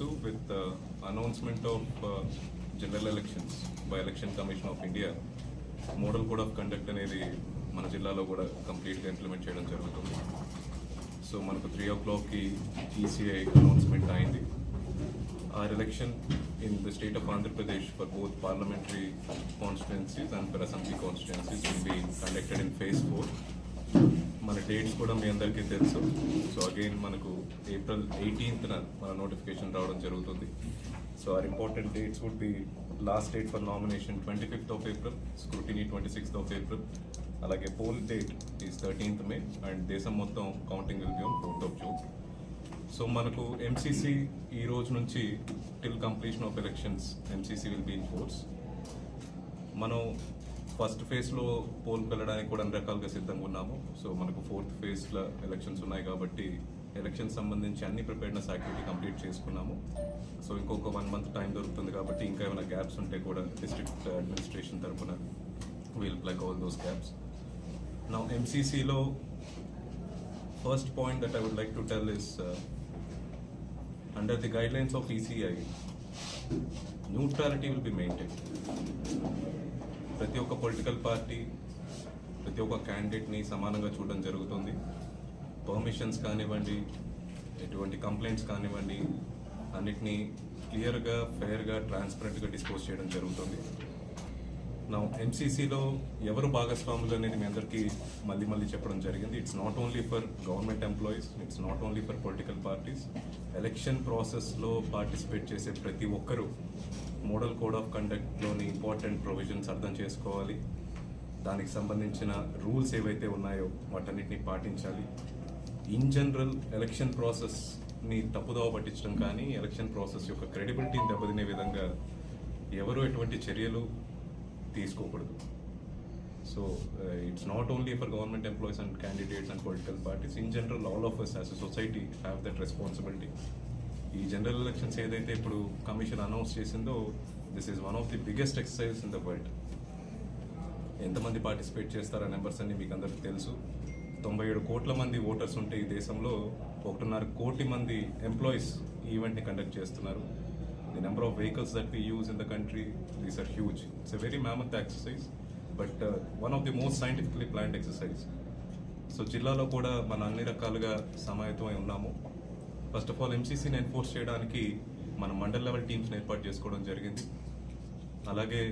చేస్తూ with announcement of general elections by election commission of India model code of conduct అనేది మన జిల్లాలో కూడా కంప్లీట్గా ఇంప్లిమెంట్ చేయడం జరుగుతుంది సో మనకు త్రీ ఓ క్లాక్కి ఈసీఐ అనౌన్స్మెంట్ అయింది our election in the state of Andhra Pradesh for both parliamentary constituencies and for assembly constituencies will be conducted in phase four మన డేట్స్ కూడా మీ అందరికీ తెలుసు. సో అగైన్ మనకు ఏప్రిల్ ఎయిటీన్త్న మన నోటిఫికేషన్ రావడం జరుగుతుంది. So our important dates would be last date for nomination twenty fifth of April scrutiny twenty sixth of April అలాగే poll date is thirteenth May and దేశం మొత్తం counting will be on fourth of June so మనకు MCC ఈ రోజు నుంచి till completion of elections MCC will be in force మనం first ఫేజ్లో పోల్కి వెళ్ళడానికి కూడా అన్ని రకాలుగా సిద్ధంగా ఉన్నాము. సో మనకు ఫోర్త్ ఫేజ్లో ఎలక్షన్స్ ఉన్నాయి కాబట్టి ఎలక్షన్ సంబంధించి అన్ని ప్రిపేర్నెస్ యాక్టివిటీ కంప్లీట్ చేసుకున్నాము. సో ఇంకొక వన్ మంత్ టైం దొరుకుతుంది కాబట్టి ఇంకా ఏమైనా గ్యాప్స్ ఉంటే కూడా డిస్ట్రిక్ట్ అడ్మినిస్ట్రేషన్ తరఫున we'll plug all those gaps నా ఎంసీసీలో first point that I would like to tell is under the guidelines of ECI neutrality will be maintain ప్రతి ఒక్క పొలిటికల్ పార్టీ ప్రతి ఒక్క క్యాండిడేట్ని సమానంగా చూడడం జరుగుతుంది. పర్మిషన్స్ కానివ్వండి ఎటువంటి కంప్లైంట్స్ కానివ్వండి అన్నిటినీ క్లియర్గా ఫెయిర్గా ట్రాన్స్పరెంట్గా డిస్పోజ్ చేయడం జరుగుతుంది. నా ఎంసీసీలో ఎవరు భాగస్వాములు అనేది మీ అందరికీ మళ్ళీ మళ్ళీ చెప్పడం జరిగింది. It's not only for government employees it's not only for political parties election ప్రాసెస్లో పార్టిసిపేట్ చేసే ప్రతి ఒక్కరూ మోడల్ కోడ్ ఆఫ్ కండక్ట్లోని ఇంపార్టెంట్ ప్రొవిజన్స్ అర్థం చేసుకోవాలి. దానికి సంబంధించిన రూల్స్ ఏవైతే ఉన్నాయో వాటన్నిటిని పాటించాలి. ఇన్ జనరల్ ఎలక్షన్ ప్రాసెస్ని తప్పుదోవ పట్టించడం కానీ ఎలక్షన్ ప్రాసెస్ యొక్క క్రెడిబిలిటీని దెబ్బతినే విధంగా ఎవరు ఎటువంటి చర్యలు తీసుకోకూడదు. So it's not only for government employees and candidates and political parties in general all of us as society have that responsibility ఈ జనరల్ ఎలక్షన్స్ ఏదైతే ఇప్పుడు కమిషన్ అనౌన్స్ చేసిందో this is one of the biggest exercise in the world ఎంతమంది participate చేస్తారో numbers అన్ని మీకు అందరికీ తెలుసు. తొంభై ఏడు కోట్ల మంది ఓటర్స్ ఉంటే ఈ దేశంలో ఒకటిన్నర కోటి మంది ఎంప్లాయీస్ ఈ ఈవెంట్ని కండక్ట్ చేస్తున్నారు. The number of vehicles that we use in the country these are huge it's a very mammoth exercise but one of the most scientifically planned exercise so జిల్లాలో కూడా మన అన్ని రకాలుగా సమాయత్తమై ఉన్నాము. ఫస్ట్ ఆఫ్ ఆల్ ఎంసీసీని enforce చేయడానికి మన మండల్ లెవెల్ టీమ్స్ని ఏర్పాటు చేసుకోవడం జరిగింది. అలాగే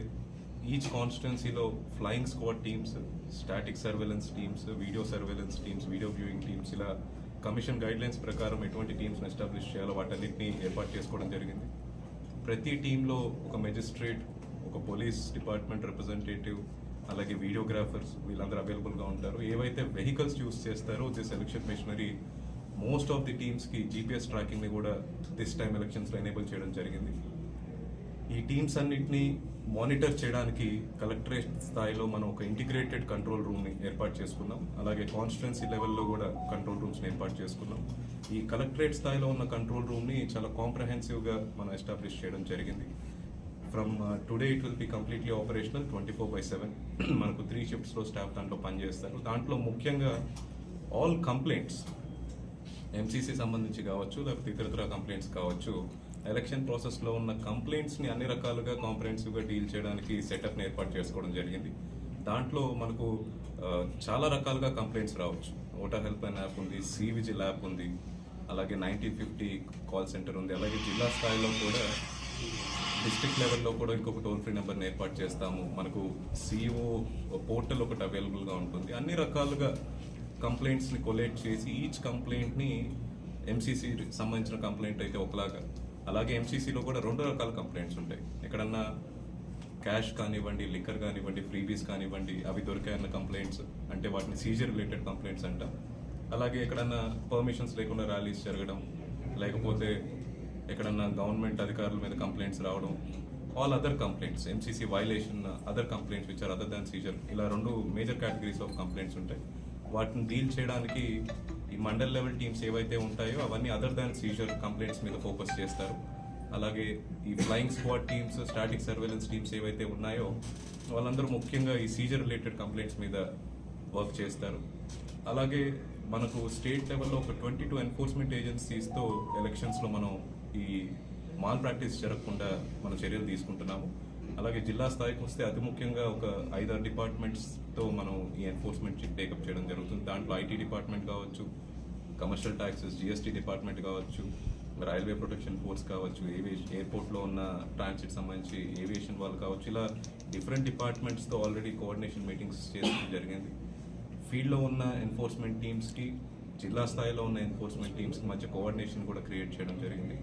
ఈచ్ కాన్స్టిట్యున్సీలో flying squad teams static surveillance teams video surveillance teams video viewing teams ఇలా కమిషన్ గైడ్లైన్స్ ప్రకారం ఎటువంటి టీమ్స్ని ఎస్టాబ్లిష్ చేయాలో వాటన్నిటిని ఏర్పాటు చేసుకోవడం జరిగింది. ప్రతి టీంలో ఒక మెజిస్ట్రేట్ ఒక పోలీస్ డిపార్ట్మెంట్ రిప్రజెంటేటివ్ అలాగే వీడియోగ్రాఫర్స్ వీళ్ళందరూ అవైలబుల్గా ఉంటారు. ఏవైతే వెహికల్స్ యూస్ చేస్తారో this election machinery most of the టీమ్స్కి GPS ట్రాకింగ్ని కూడా దిస్ టైం ఎలక్షన్స్లో ఎనేబుల్ చేయడం జరిగింది. ఈ టీమ్స్ అన్నిటిని మానిటర్ చేయడానికి కలెక్టరేట్ స్థాయిలో మనం ఒక ఇంటిగ్రేటెడ్ కంట్రోల్ రూమ్ని ఏర్పాటు చేసుకున్నాం. అలాగే కాన్స్టిట్యున్సీ లెవెల్లో కూడా కంట్రోల్ రూమ్స్ని ఏర్పాటు చేసుకున్నాం. ఈ కలెక్టరేట్ స్థాయిలో ఉన్న కంట్రోల్ రూమ్ని చాలా కాంప్రహెన్సివ్గా మనం ఎస్టాబ్లిష్ చేయడం జరిగింది. From today it will be completely operational twenty four by seven మనకు త్రీ షిఫ్ట్స్లో స్టాఫ్ దాంట్లో పనిచేస్తారు. దాంట్లో ముఖ్యంగా ఆల్ కంప్లైంట్స్ ఎంసీసీ సంబంధించి కావచ్చు లేకపోతే ఇతరత్ర కంప్లైంట్స్ కావచ్చు ఎలక్షన్ ప్రాసెస్లో ఉన్న కంప్లైంట్స్ని అన్ని రకాలుగా కాంప్రహెన్సివ్గా డీల్ చేయడానికి సెటప్ని ఏర్పాటు చేసుకోవడం జరిగింది. దాంట్లో మనకు చాలా రకాలుగా కంప్లైంట్స్ రావచ్చు. ఓటర్ హెల్ప్ లైన్ యాప్ ఉంది సి విజిల్ యాప్ ఉంది అలాగే నైన్టీన్ ఫిఫ్టీ కాల్ సెంటర్ ఉంది అలాగే జిల్లా స్థాయిలో కూడా డిస్ట్రిక్ట్ లెవెల్లో కూడా ఇంకొక టోల్ ఫ్రీ నెంబర్ని ఏర్పాటు చేస్తాము. మనకు సిఇఓ పోర్టల్ ఒకటి అవైలబుల్గా ఉంటుంది. అన్ని రకాలుగా కంప్లైంట్స్ని కొలేట్ చేసి ఈచ్ కంప్లైంట్ని ఎంసీసీ సంబంధించిన కంప్లైంట్ అయితే ఒకలాగా. అలాగే ఎంసీసీలో కూడా రెండు రకాల కంప్లైంట్స్ ఉంటాయి. ఎక్కడన్నా క్యాష్ కానివ్వండి లిక్కర్ కానివ్వండి ఫ్రీబీస్ కానివ్వండి అవి దొరికాయన్న కంప్లైంట్స్ అంటే వాటిని సీజర్ రిలేటెడ్ కంప్లైంట్స్ అంట. అలాగే ఎక్కడన్నా పర్మిషన్స్ లేకుండా ర్యాలీస్ జరగడం లేకపోతే ఎక్కడన్నా గవర్నమెంట్ అధికారుల మీద కంప్లైంట్స్ రావడం all other complaints MCC violation other complaints which are other than seizure ఇలా రెండు మేజర్ కేటగిరీస్ ఆఫ్ కంప్లైంట్స్ ఉంటాయి. వాటిని డీల్ చేయడానికి ఈ మండల్ లెవెల్ టీమ్స్ ఏవైతే ఉంటాయో అవన్నీ అదర్ దాన్ సీజర్ కంప్లైంట్స్ మీద ఫోకస్ చేస్తారు. అలాగే ఈ flying squad teams static surveillance teams ఏవైతే ఉన్నాయో వాళ్ళందరూ ముఖ్యంగా ఈ సీజర్ రిలేటెడ్ కంప్లైంట్స్ మీద వర్క్ చేస్తారు. అలాగే మనకు స్టేట్ లెవెల్లో ఒక ట్వంటీ టూ ఎన్ఫోర్స్మెంట్ ఏజెన్సీస్తో ఎలక్షన్స్లో మనం ఈ మాల్ ప్రాక్టీస్ జరగకుండా మనం చర్యలు తీసుకుంటున్నాము. అలాగే జిల్లా స్థాయికి వస్తే అతి ముఖ్యంగా ఒక ఐదారు డిపార్ట్మెంట్స్తో మనం ఈ ఎన్ఫోర్స్మెంట్ టేకప్ చేయడం జరుగుతుంది. దాంట్లో ఐటీ డిపార్ట్మెంట్ కావచ్చు కమర్షియల్ ట్యాక్సెస్ జిఎస్టీ డిపార్ట్మెంట్ కావచ్చు రైల్వే ప్రొటెక్షన్ ఫోర్స్ కావచ్చు ఏవియేషన్ ఎయిర్పోర్ట్లో ఉన్న ట్రాన్సిట్ సంబంధించి ఏవియేషన్ వాళ్ళు కావచ్చు. ఇలా డిఫరెంట్ డిపార్ట్మెంట్స్తో ఆల్రెడీ కోఆర్డినేషన్ మీటింగ్స్ చేసుకోవడం జరిగింది. ఫీల్డ్లో ఉన్న ఎన్ఫోర్స్మెంట్ టీమ్స్కి జిల్లా స్థాయిలో ఉన్న ఎన్ఫోర్స్మెంట్ టీమ్స్కి మధ్య కోఆర్డినేషన్ కూడా క్రియేట్ చేయడం జరిగింది.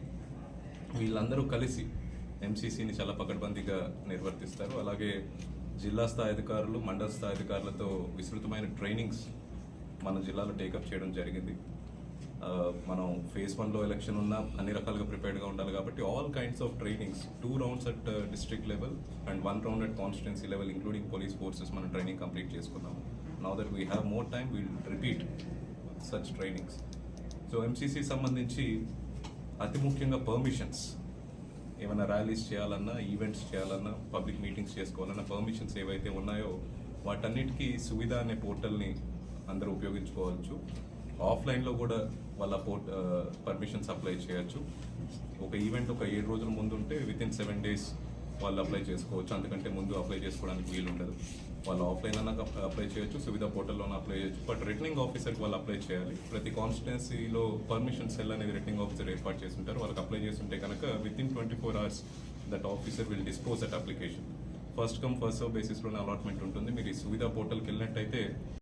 వీళ్ళందరూ కలిసి ఎంసీసీని చాలా పకడ్బందీగా నిర్వర్తిస్తారు. అలాగే జిల్లా స్థాయి అధికారులు మండల స్థాయి అధికారులతో విస్తృతమైన ట్రైనింగ్స్ మన జిల్లాలో టేకప్ చేయడం జరిగింది. మనం ఫేజ్ వన్లో ఎలక్షన్ ఉన్నా అన్ని రకాలుగా ప్రిపేర్డ్గా ఉండాలి కాబట్టి all kinds of trainings two rounds at district level and one round at constituency level including police forces మనం ట్రైనింగ్ కంప్లీట్ చేసుకున్నాము. Now that we have more time we'll repeat such trainings so MCC సంబంధించి అతి ముఖ్యంగా permissions ఏమైనా rallies చేయాలన్నా events చేయాలన్నా public meetings చేసుకోవాలన్నా permissions ఏవైతే ఉన్నాయో వాటన్నిటికీ సువిధ అనే పోర్టల్ని అందరూ ఉపయోగించుకోవచ్చు. ఆఫ్లైన్లో కూడా వాళ్ళ పోర్ట్ పర్మిషన్స్ అప్లై చేయొచ్చు. ఒక ఈవెంట్ ఒక ఏడు రోజుల ముందు ఉంటే విత్ ఇన్ సెవెన్ డేస్ వాళ్ళు అప్లై చేసుకోవచ్చు. అందుకంటే ముందు అప్లై చేసుకోవడానికి వీలు ఉండదు వాళ్ళు ఆఫ్లైన్ అన్న అప్లై చేయొచ్చు సువిధ పోర్టల్లోనే అప్లై చేయొచ్చు. బట్ రిటర్నింగ్ ఆఫీసర్కి వాళ్ళు అప్లై చేయాలి. ప్రతి కాన్స్టిట్యున్సీలో పర్మిషన్ సెల్ అనేది రిటర్నింగ్ ఆఫీసర్ ఏర్పాటు చేస్తుంటారు. వాళ్ళకి అప్లై చేస్తుంటే కనుక within twenty four hours that officer will dispose that application first come first serve బేసిస్లోనే allotment ఉంటుంది. మీరు ఈ సువిధ పోర్టల్కి వెళ్ళినట్టయితే